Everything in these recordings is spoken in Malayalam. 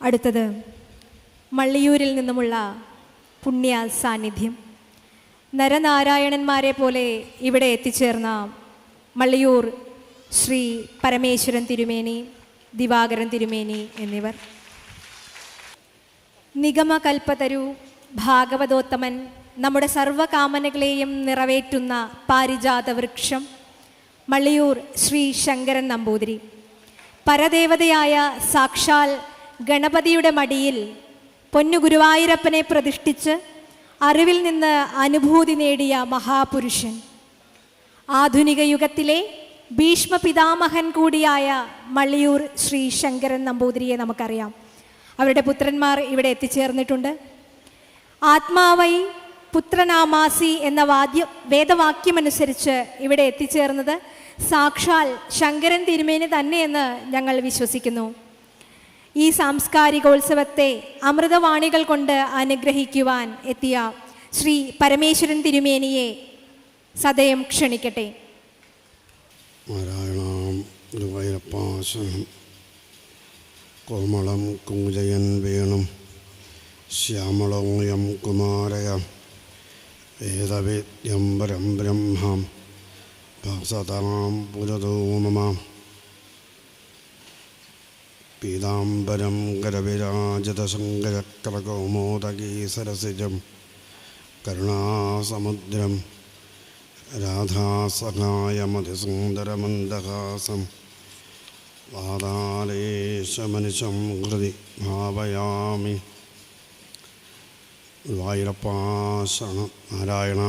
അടുത്തത് മള്ളിയൂരിൽ നിന്നുമുള്ള പുണ്യ സാന്നിധ്യം. നരനാരായണന്മാരെ പോലെ ഇവിടെ എത്തിച്ചേർന്ന മള്ളിയൂർ ശ്രീ പരമേശ്വരൻ തിരുമേനി ദിവാകരൻ തിരുമേനി എന്നിവർ. നിഗമകൽപ്പതരു ഭാഗവതോത്തമൻ നമ്മുടെ സർവകാമനകളെയും നിറവേറ്റുന്ന പാരിജാത വൃക്ഷം മള്ളിയൂർ ശ്രീ ശങ്കരൻ നമ്പൂതിരി. പരദേവതയായ സാക്ഷാൽ ഗണപതിയുടെ മടിയിൽ പൊന്നു ഗുരുവായൂരപ്പനെ പ്രതിഷ്ഠിച്ച് അറിവിൽ നിന്ന് അനുഭൂതി നേടിയ മഹാപുരുഷൻ. ആധുനിക യുഗത്തിലെ ഭീഷ്മ പിതാമഹൻ കൂടിയായ മള്ളിയൂർ ശ്രീ ശങ്കരൻ നമ്പൂതിരിയെ നമുക്കറിയാം. അവരുടെ പുത്രന്മാർ ഇവിടെ എത്തിച്ചേർന്നിട്ടുണ്ട്. ആത്മാവൈ പുത്രനാമാസി എന്ന വാദ്യ വേദവാക്യമനുസരിച്ച് ഇവിടെ എത്തിച്ചേർന്നത് സാക്ഷാൽ ശങ്കരൻ തിരുമേനി തന്നെയെന്ന് ഞങ്ങൾ വിശ്വസിക്കുന്നു. ഈ സാംസ്കാരികോത്സവത്തെ അമൃതവാണികൾ കൊണ്ട് അനുഗ്രഹിക്കുവാൻ എത്തിയ ശ്രീ പരമേശ്വരൻ തിരുമേനിയെ സദയം ക്ഷണിക്കട്ടെ. കോമളം കുഞ്ചയൻ വേണം ശ്യാമളോയം കുമാരയ വേദവേദ്യം പരം ബ്രഹ്മം ഭാസതാം പുരതോ മമ പീതാംബരം ഗരവിരാജതശങ്കരക്രകൗമോദകീസരസിജം കരുണാസമുദ്രം രാധാസഹായമതിസുന്ദരമന്ദഹാസം വാതാലേശമനിശം ഹൃദി ഭാവയാമി വായുരപ്പാശണ നാരായണ.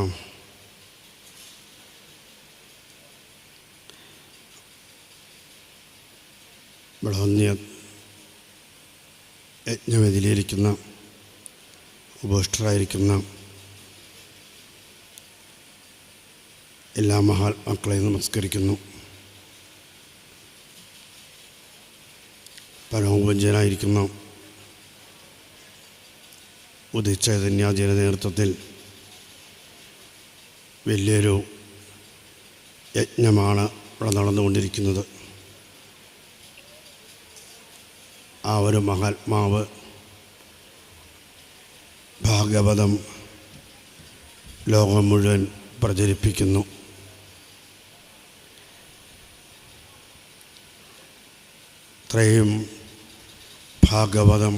ബൃഹന്യ യജ്ഞവേദിയിലിരിക്കുന്ന ഉപവിഷ്ടരായിരിക്കുന്ന എല്ലാ മഹാത്മാക്കളെയും നമസ്കരിക്കുന്നു. പരമപൂജ്യനായിരിക്കുന്ന ഉദിച്ചൈതന്യാദിയുടെ നേതൃത്വത്തിൽ വലിയൊരു യജ്ഞമാണ് ഇവിടെ നടന്നുകൊണ്ടിരിക്കുന്നത്. ആ ഒരു മഹാത്മാവ് ഭാഗവതം ലോകം മുഴുവൻ പ്രചരിപ്പിക്കുന്നു. ഇത്രയും ഭാഗവതം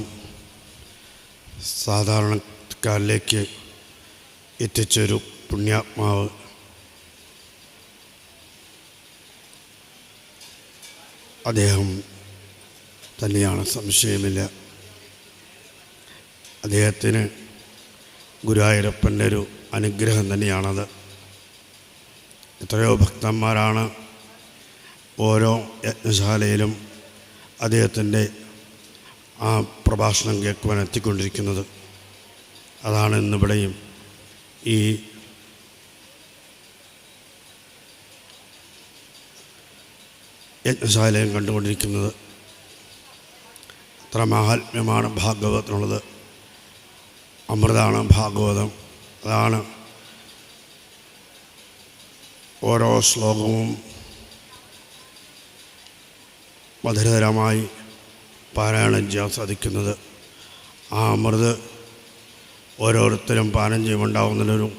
സാധാരണക്കാരിലേക്ക് എത്തിച്ചൊരു പുണ്യാത്മാവ്. അദ്ദേഹം തന്നെയാണ് സംശയമില്ല. അദ്ദേഹത്തിന് ഗുരുവായൂരപ്പന്റെ ഒരു അനുഗ്രഹം തന്നെയാണത്. എത്രയോ ഭക്തന്മാരാണ് ഓരോ യജ്ഞശാലയിലും അദ്ദേഹത്തിന്റെ ആ പ്രഭാഷണം കേൾക്കുവാൻ എത്തിക്കൊണ്ടിരിക്കുന്നത്. അതാണ് ഇന്നിവിടെയും ഈ യജ്ഞശാലയും കണ്ടുകൊണ്ടിരിക്കുന്നത്. അത്ര മാഹാത്മ്യമാണ് ഭാഗവതത്തിനുള്ളത്. അമൃതാണ് ഭാഗവതം. അതാണ് ഓരോ ശ്ലോകവും മധുരതരമായി പാരായണം ചെയ്യാൻ സാധിക്കുന്നത്. ആ അമൃത് ഓരോരുത്തരും പാനം ചെയ്യുമുണ്ടാകുന്നതിനൊരു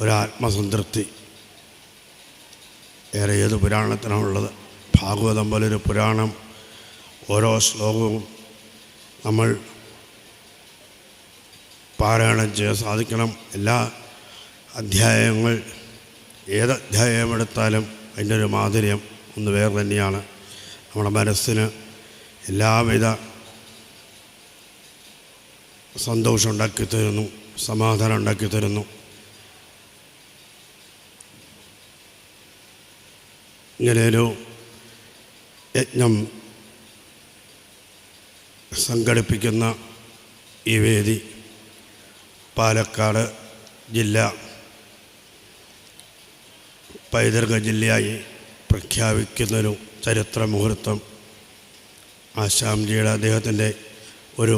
ഒരാത്മസംതൃപ്തി. ഏറെ ഏത് പുരാണത്തിനാണുള്ളത്? ഭാഗവതം പോലൊരു പുരാണം ഓരോ ശ്ലോകവും നമ്മൾ പാരായണം ചെയ്യാൻ സാധിക്കണം. എല്ലാ അധ്യായങ്ങൾ ഏത് അധ്യായമെടുത്താലും അതിന്റെ ഒരു മാധുര്യം ഒന്ന് വേറെ തന്നെയാണ്. നമ്മുടെ മനസ്സിന് എല്ലാവിധ സന്തോഷം ഉണ്ടാക്കി തരുന്നു സമാധാനം ഉണ്ടാക്കി തരുന്നു. ഇങ്ങനെയൊരു യജ്ഞം സംഘടിപ്പിക്കുന്ന ഈ വേദി പാലക്കാട് ജില്ല പൈതൃക ജില്ലയായി പ്രഖ്യാപിക്കുന്നൊരു ചരിത്ര മുഹൂർത്തം ആശാംജിയുടെ അദ്ദേഹത്തിന്റെ ഒരു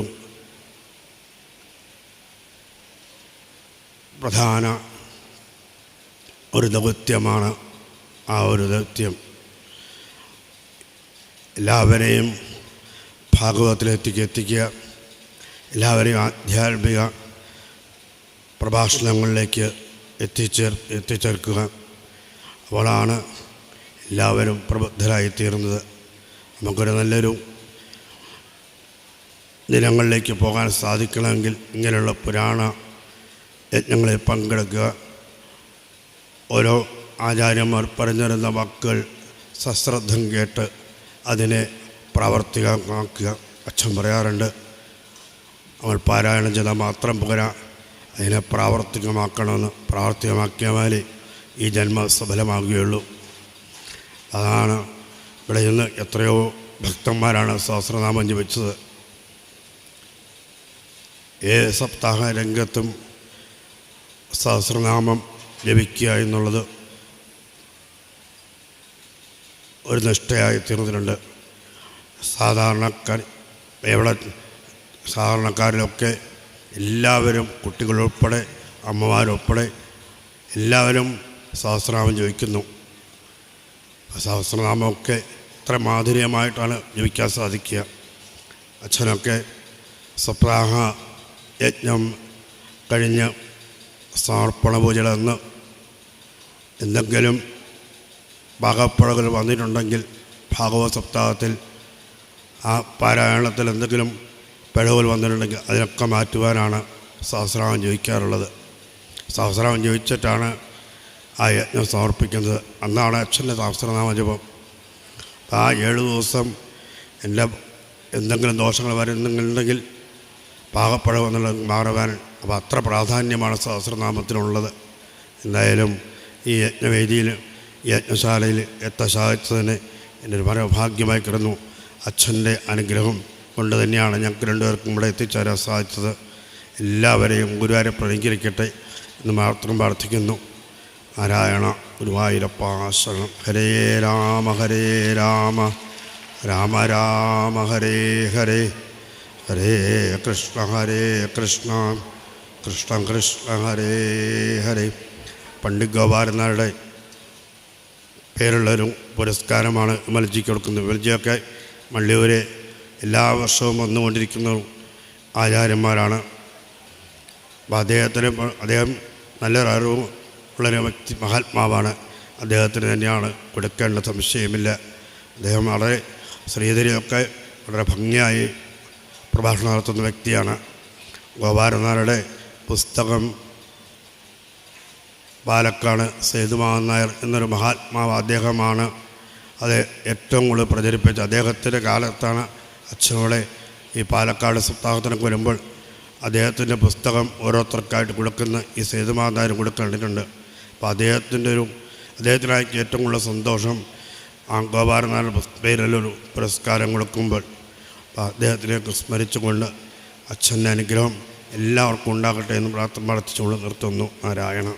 പ്രധാന ഒരു ദൗത്യമാണ് ആ ഒരു ദൗത്യം. എല്ലാവരെയും ഭാഗവതത്തിലെത്തിക്കുക. എത്തിക്കുക എല്ലാവരെയും ആധ്യാത്മിക പ്രഭാഷണങ്ങളിലേക്ക് എത്തിച്ചേർ എത്തിച്ചേർക്കുക. അവളാണ് എല്ലാവരും പ്രബുദ്ധരായിത്തീരുന്നത്. നമുക്കൊരു നല്ലൊരു ദിനങ്ങളിലേക്ക് പോകാൻ സാധിക്കണമെങ്കിൽ ഇങ്ങനെയുള്ള പുരാണ യജ്ഞങ്ങളിൽ പങ്കെടുക്കുക. ഓരോ ആചാര്യന്മാർ പറഞ്ഞിരുന്ന വാക്കുകൾ സശ്രദ്ധം കേട്ട് അതിനെ പ്രാവർത്തികമാക്കുക അച്ഛൻ പറയാറുണ്ട് അവൾ പാരായണം ചെയ്താൽ മാത്രം പോരാ. അതിനെ പ്രാവർത്തികമാക്കണമെന്ന് പ്രാവർത്തികമാക്കിയാലേ ഈ ജന്മ സഫലമാകുകയുള്ളൂ. അതാണ് ഇവിടെ ഇന്ന് എത്രയോ ഭക്തന്മാരാണ് സഹസ്രനാമം ജപിച്ചത്. ഏ സപ്താഹ രംഗത്തും സഹസ്രനാമം ജപിക്കുക എന്നുള്ളത് ഒരു നിഷ്ഠയായി തീർന്നിട്ടുണ്ട്. സാധാരണക്കാർ എവിടെ സാധാരണക്കാരിലൊക്കെ എല്ലാവരും കുട്ടികളുൾപ്പെടെ അമ്മമാരുൾപ്പെടെ എല്ലാവരും സഹസ്രനാമം ജപിക്കുന്നു. സഹസ്രനാമമൊക്കെ ഇത്ര മാധുര്യമായിട്ടാണ് ജപിക്കാൻ സാധിക്കുക. അച്ഛനൊക്കെ സപ്രാഹ യജ്ഞം കഴിഞ്ഞ് സമർപ്പണ പൂജകളെന്ന് എന്തെങ്കിലും ഭാഗപ്പുഴകൾ വന്നിട്ടുണ്ടെങ്കിൽ ഭാഗവത സപ്താഹത്തിൽ ആ പാരായണത്തിൽ എന്തെങ്കിലും പിഴവുകൾ വന്നിട്ടുണ്ടെങ്കിൽ അതിനൊക്കെ മാറ്റുവാനാണ് സഹസ്രാമം ചോദിക്കാറുള്ളത്. സഹസ്രാമം ചോദിച്ചിട്ടാണ് ആ യജ്ഞം സമർപ്പിക്കുന്നത്. അന്നാണ് അച്ഛന്റെ സഹസ്രനാമ ജപം ആ ഏഴ് ദിവസം എന്റെ എന്തെങ്കിലും ദോഷങ്ങൾ വരുന്നുണ്ടെങ്കിൽ പാകപ്പഴം എന്നുള്ളത് മാറുവാൻ. അപ്പോൾ അത്ര പ്രാധാന്യമാണ് സഹസ്രനാമത്തിനുള്ളത് എന്തായാലും ഈ യജ്ഞവേദിയിൽ യജ്ഞശാലയിൽ എത്താൻ സാധിച്ചതിന് എന്റെ ഒരു മനോഭാഗ്യമായി കിടന്നു. അച്ഛന്റെ അനുഗ്രഹം കൊണ്ട് തന്നെയാണ് ഞങ്ങൾക്ക് രണ്ടുപേർക്കും ഇവിടെ എത്തിച്ചേരാൻ സാധിച്ചത്. എല്ലാവരെയും ഗുരുവാരെ പ്രണീകരിക്കട്ടെ എന്ന് മാത്രം പ്രാർത്ഥിക്കുന്നു. നാരായണ ഗുരുവായൂരപ്പ ശരണം ഹരേ രാമ ഹരേ രാമ. രാമ രാമ ഹരേ ഹരേ. ഹരേ കൃഷ്ണ ഹരേ കൃഷ്ണ. കൃഷ്ണ കൃഷ്ണ ഹരേ ഹരേ. പണ്ഡിറ്റ് ഗോപാലനാരുടെ പേരുള്ളൊരു പുരസ്കാരമാണ് വിമൽജിക്ക് കൊടുക്കുന്നത്. വിമൽജിയൊക്കെ മള്ളിയൂരെ എല്ലാ വർഷവും വന്നുകൊണ്ടിരിക്കുന്ന ആചാര്യന്മാരാണ്. അപ്പോൾ അദ്ദേഹത്തിന് അദ്ദേഹം അറിവും ഉള്ളൊരു വ്യക്തി മഹാത്മാവാണ്. അദ്ദേഹത്തിന് തന്നെയാണ് കൊടുക്കേണ്ട സംശയമില്ല. അദ്ദേഹം വളരെ ശ്രീധരിയൊക്കെ വളരെ ഭംഗിയായി പ്രഭാഷണം നടത്തുന്ന വ്യക്തിയാണ്. ഗോപാലനാരുടെ പുസ്തകം ബാലക്കാണ് സേതുമാവൻ നായർ എന്നൊരു മഹാത്മാവ് അദ്ദേഹമാണ്. അത് ഏറ്റവും കൂടുതൽ പ്രചരിപ്പിച്ച അദ്ദേഹത്തിന്റെ കാലത്താണ് അച്ഛനോടെ ഈ പാലക്കാട് സപ്താഹത്തിനൊക്കെ വരുമ്പോൾ അദ്ദേഹത്തിന്റെ പുസ്തകം ഓരോരുത്തർക്കായിട്ട് കൊടുക്കുന്ന ഈ സേതുമാതാരം കൊടുക്കേണ്ടിട്ടുണ്ട് അപ്പോൾ അദ്ദേഹത്തിന്റെ ഒരു അദ്ദേഹത്തിനായിട്ട് ഏറ്റവും കൂടുതൽ സന്തോഷം ആ ഗോപാലനാഥ പേരിലൊരു പുരസ്കാരം കൊടുക്കുമ്പോൾ അപ്പോൾ അദ്ദേഹത്തിനെയൊക്കെ സ്മരിച്ചുകൊണ്ട് അച്ഛന്റെ അനുഗ്രഹം എല്ലാവർക്കും ഉണ്ടാകട്ടെ എന്ന് പ്രാർത്ഥന പ്രാർത്ഥിച്ചുകൊണ്ട് നിർത്തുന്നു നാരായണ.